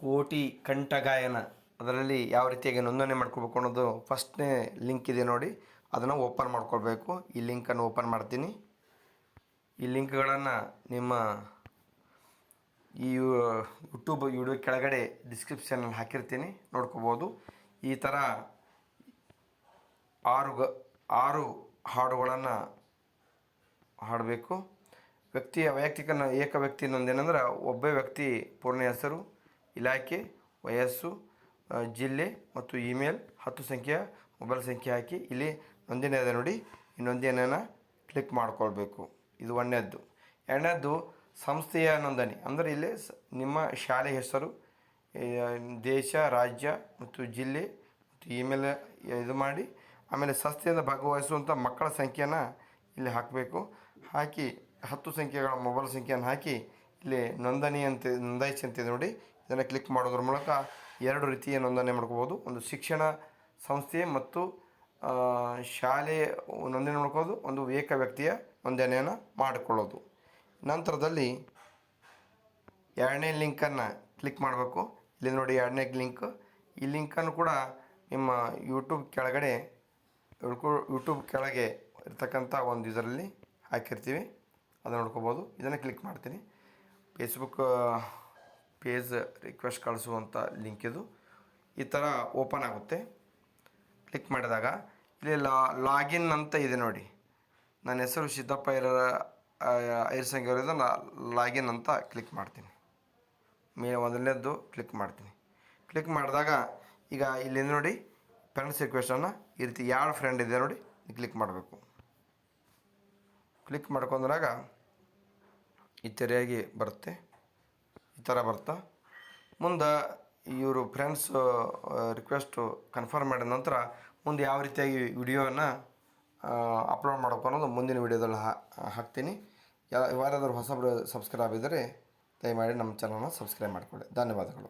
ಕೋಟಿ ಕಂಠಗಾಯನ ಅದರಲ್ಲಿ ಯಾವ ರೀತಿಯಾಗಿ ನೋಂದಣಿ ಮಾಡ್ಕೋಬೇಕು ಅನ್ನೋದು ಫಸ್ಟ್ನೇ ಲಿಂಕ್ ಇದೆ ನೋಡಿ. ಅದನ್ನು ಓಪನ್ ಮಾಡ್ಕೊಳ್ಬೇಕು. ಈ ಲಿಂಕನ್ನು ಓಪನ್ ಮಾಡ್ತೀನಿ. ಈ ಲಿಂಕ್ಗಳನ್ನು ನಿಮ್ಮ ಈ ಯೂಟ್ಯೂಬ್ ವಿಡಿಯೋ ಕೆಳಗಡೆ ಡಿಸ್ಕ್ರಿಪ್ಷನಲ್ಲಿ ಹಾಕಿರ್ತೀನಿ. ನೋಡ್ಕೋಬೋದು. ಈ ಥರ ಆರು ಗ, ಆರು ಹಾಡುಗಳನ್ನು ಹಾಡಬೇಕು. ವ್ಯಕ್ತಿಯ ವೈಯಕ್ತಿಕ ಏಕ ವ್ಯಕ್ತಿ ಏನಂದ್ರೆ ಒಬ್ಬ ವ್ಯಕ್ತಿ ಪೂರ್ಣ ಹೆಸರು ಇಲಾಖೆ, ವಯಸ್ಸು ಜಿಲ್ಲೆ ಮತ್ತು ಇಮೇಲ್ ಹತ್ತು ಸಂಖ್ಯೆಯ ಮೊಬೈಲ್ ಸಂಖ್ಯೆ ಹಾಕಿ ಇಲ್ಲಿ ನೋಂದಣಿ ನೋಡಿ. ಈ ಕ್ಲಿಕ್ ಮಾಡಿಕೊಳ್ಬೇಕು. ಇದು ಒಂದನೇದ್ದು. ಎರಡನೇದ್ದು ಸಂಸ್ಥೆಯ ನೋಂದಣಿ. ಅಂದರೆ ಇಲ್ಲಿ ನಿಮ್ಮ ಶಾಲೆ ಹೆಸರು ದೇಶ, ರಾಜ್ಯ ಮತ್ತು ಜಿಲ್ಲೆ ಮತ್ತು ಇಮೇಲ್ ಇದು ಮಾಡಿ, ಆಮೇಲೆ ಸಂಸ್ಥೆಯಿಂದ ಭಾಗವಹಿಸುವಂಥ ಮಕ್ಕಳ ಸಂಖ್ಯೆನ ಇಲ್ಲಿ ಹಾಕಬೇಕು. ಹಾಕಿ ಹತ್ತು ಸಂಖ್ಯೆಗಳ ಮೊಬೈಲ್ ಸಂಖ್ಯೆಯನ್ನು ಹಾಕಿ ಇಲ್ಲಿ ನೋಂದಣಿ ಅಂತ, ನೋಂದಾಯಿಸಿ ಅಂತಿದೆ ನೋಡಿ. ಇದನ್ನು ಕ್ಲಿಕ್ ಮಾಡೋದ್ರ ಮೂಲಕ ಎರಡು ರೀತಿಯ ನೋಂದಣಿ ಮಾಡ್ಕೋಬೋದು ಒಂದು ಶಿಕ್ಷಣ ಸಂಸ್ಥೆ ಮತ್ತು ಶಾಲೆ ನೋಂದಣಿ ಮಾಡ್ಕೋದು, ಒಂದು ಏಕ ವ್ಯಕ್ತಿಯ ನೋಂದಣಿಯನ್ನು ಮಾಡಿಕೊಳ್ಳೋದು. ನಂತರದಲ್ಲಿ ಎರಡನೇ ಲಿಂಕನ್ನು ಕ್ಲಿಕ್ ಮಾಡಬೇಕು. ಇಲ್ಲಿ ನೋಡಿ ಎರಡನೇ ಲಿಂಕ್ ಈ ಲಿಂಕನ್ನು ಕೂಡ ನಿಮ್ಮ ಯೂಟ್ಯೂಬ್ ಕೆಳಗಡೆ ಯೂಟ್ಯೂಬ್ ಕೆಳಗೆ ಇರ್ತಕ್ಕಂಥ ಒಂದು ಇದರಲ್ಲಿ ಹಾಕಿರ್ತೀವಿ. ಅದನ್ನು ನೋಡ್ಕೋಬೋದು ಇದನ್ನು ಕ್ಲಿಕ್ ಮಾಡ್ತೀನಿ. ಫೇಸ್ಬುಕ್ ಪೇಜ್ ರಿಕ್ವೆಸ್ಟ್ ಕಳಿಸುವಂಥ ಲಿಂಕ್ ಇದು. ಈ ಥರ ಓಪನ್ ಆಗುತ್ತೆ. ಕ್ಲಿಕ್ ಮಾಡಿದಾಗ ಇಲ್ಲಿ ಲಾ, ಲಾಗಿನ್ ಅಂತ ಇದೆ ನೋಡಿ. ನನ್ನ ಹೆಸರು ಸಿದ್ದಪ್ಪ ಐರ ಐರ್ ಸಂಖ್ಯೆ ನಾನು ಲಾಗಿನ್ ಅಂತ ಕ್ಲಿಕ್ ಮಾಡ್ತೀನಿ. ಮೇ ಮೊದಲನೇದ್ದು ಕ್ಲಿಕ್ ಮಾಡ್ತೀನಿ. ಕ್ಲಿಕ್ ಮಾಡಿದಾಗ ಈಗ ಇಲ್ಲಿ ನೋಡಿ ಫ್ರೆಂಡ್ಸ್ ರಿಕ್ವೆಸ್ಟನ್ನು ಈ ರೀತಿ ಯಾರು ಫ್ರೆಂಡ್ ಇದೆ ನೋಡಿ ಕ್ಲಿಕ್ ಮಾಡಬೇಕು. ಕ್ಲಿಕ್ ಮಾಡ್ಕೊಂಡ್ರಾಗ ಈ ಬರುತ್ತೆ. ಈ ಥರ ಬರ್ತಾ. ಮುಂದೆ ಇವರು ಫ್ರೆಂಡ್ಸ್ ರಿಕ್ವೆಸ್ಟು ಕನ್ಫರ್ಮ್ ಮಾಡಿದ ನಂತರ ಮುಂದೆ ಯಾವ ರೀತಿಯಾಗಿ ವಿಡಿಯೋವನ್ನು ಅಪ್ಲೋಡ್ ಮಾಡಬೇಕು ಅನ್ನೋದು ಮುಂದಿನ ವಿಡಿಯೋದಲ್ಲಿ ಹಾಕ್ತೀನಿ. ಯಾರಾದರೂ ಹೊಸಬರು ಸಬ್ಸ್ಕ್ರೈಬ್ ಇದ್ದರೆ ದಯಮಾಡಿ ನಮ್ಮ ಚಾನಲ್ನ ಸಬ್ಸ್ಕ್ರೈಬ್ ಮಾಡಿಕೊಳ್ಳಿ. ಧನ್ಯವಾದಗಳು.